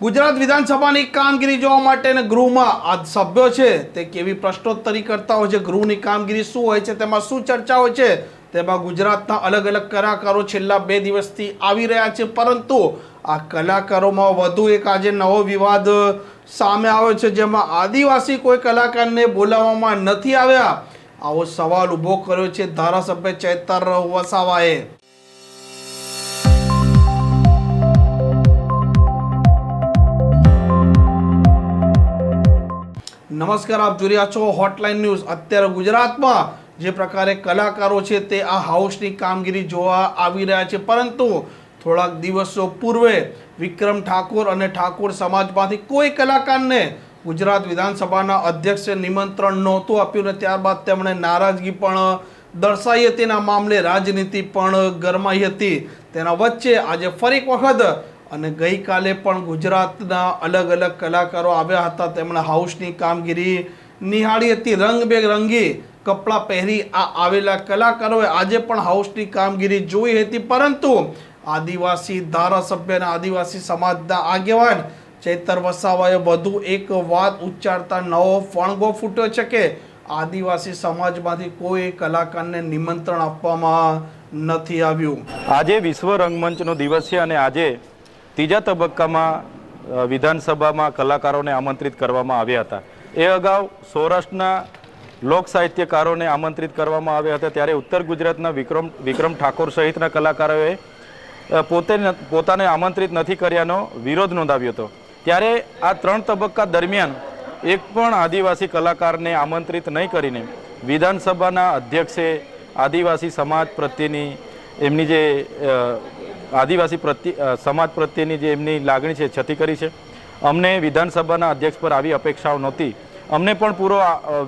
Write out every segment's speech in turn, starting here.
ગુજરાત વિધાનસભાની કામગીરી જોવા માટે અને ગૃહમાં આ સભ્યો છે, તે કેવી પ્રશ્નોત્તરી કરતા હોય છે, ગૃહની કામગીરી શું હોય છે, તેમાં શું ચર્ચા હોય છે, તેમાં ગુજરાતના અલગ અલગ કલાકારો છેલ્લા બે દિવસથી આવી રહ્યા છે, પરંતુ આ કલાકારોમાં વધુ એક આજે નવો વિવાદ સામે આવ્યો છે, જેમાં આદિવાસી કોઈ કલાકારને બોલાવવામાં નથી આવ્યા. આવો સવાલ ઊભો કર્યો છે ધારાસભ્ય ચૈતર વસાવાએ. નમસ્કાર, આપ જોઈ રહ્યા છો હોટલાઇન ન્યૂઝ અત્યારે ગુજરાતમાં જે પ્રકારે કલાકારો છે તે આ હાઉસની કામગીરી જોવા આવી રહ્યા છે. પરંતુ થોડાક દિવસો પૂર્વે વિક્રમ ઠાકોર અને ઠાકોર સમાજમાંથી કોઈ કલાકારને ગુજરાત વિધાનસભાના અધ્યક્ષે નિમંત્રણ નહોતું આપ્યું અને ત્યારબાદ તેમણે નારાજગી પણ દર્શાવી હતી તેના મામલે રાજનીતિ પણ ગરમાઈ હતી. તેના વચ્ચે આજે ફરી એક વખત અને ગઈકાલે પણ ગુજરાતના અલગ અલગ કલાકારો આવ્યા હતા. તેમણે હાઉસની કામગીરી નિહાળી હતી. રંગબેરંગી કપડાં પહેરી આ આવેલા કલાકારોએ આજે પણ હાઉસની કામગીરી જોઈ હતી. પરંતુ આદિવાસી ધારાસભ્ય અને આદિવાસી સમાજના આગેવાન ચૈતર વસાવાએ વધુ એક વાત ઉચ્ચારતા નવો ફણગો ફૂટ્યો છે કે આદિવાસી સમાજમાંથી કોઈ કલાકારને નિમંત્રણ આપવામાં નથી આવ્યું. આજે વિશ્વ રંગમંચનો દિવસ છે અને આજે ત્રીજા તબક્કામાં વિધાનસભામાં કલાકારોને આમંત્રિત કરવામાં આવ્યા હતા. એ અગાઉ સૌરાષ્ટ્રના લોક સાહિત્યકારોને આમંત્રિત કરવામાં આવ્યા હતા. ત્યારે ઉત્તર ગુજરાતના વિક્રમ વિક્રમ ઠાકોર સહિતના કલાકારોએ પોતે પોતાને આમંત્રિત નથી કર્યાનો વિરોધ નોંધાવ્યો હતો. ત્યારે આ ત્રણ તબક્કા દરમિયાન એક પણ આદિવાસી કલાકારને આમંત્રિત નહીં કરીને વિધાનસભાના અધ્યક્ષે આદિવાસી સમાજ પ્રત્યેની એમની જે આદિવાસી પ્રત્યે સમાજ પ્રત્યેની જે એમની લાગણી છે, છતી કરી છે. અમને વિધાનસભાના અધ્યક્ષ પર આવી અપેક્ષાઓ નહોતી. અમને પણ પૂરો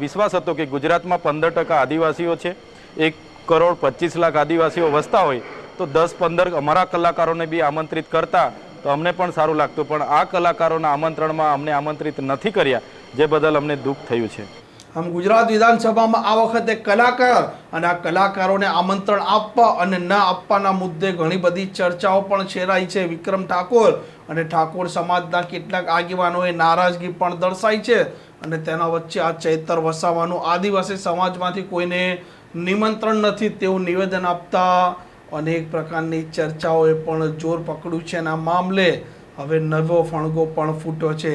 વિશ્વાસ હતો કે ગુજરાતમાં પંદર ટકા આદિવાસીઓ છે, એક કરોડ પચીસ લાખ આદિવાસીઓ વસતા હોય, તો દસ પંદર અમારા કલાકારોને બી આમંત્રિત કરતા, તો અમને પણ સારું લાગતું. પણ આ કલાકારોના આમંત્રણમાં અમને આમંત્રિત નથી કર્યા, જે બદલ અમને દુઃખ થયું છે. આમ ગુજરાત વિધાનસભામાં આ વખતે કલાકાર અને આ કલાકારોને આમંત્રણ આપવા અને ના આપવાના મુદ્દે ઘણી બધી ચર્ચાઓ પણ છેરાઈ છે. વિક્રમ ઠાકોર અને ઠાકોર સમાજના કેટલાક આગેવાનોએ નારાજગી પણ દર્શાઈ છે અને તેના વચ્ચે આ ચૈતર વસાવાનું આદિવાસી સમાજમાંથી કોઈને નિમંત્રણ નથી તેવું નિવેદન આપતા અનેક પ્રકારની ચર્ચાઓએ પણ જોર પકડ્યું છે અને આ મામલે હવે નવો ફણગો પણ ફૂટ્યો છે.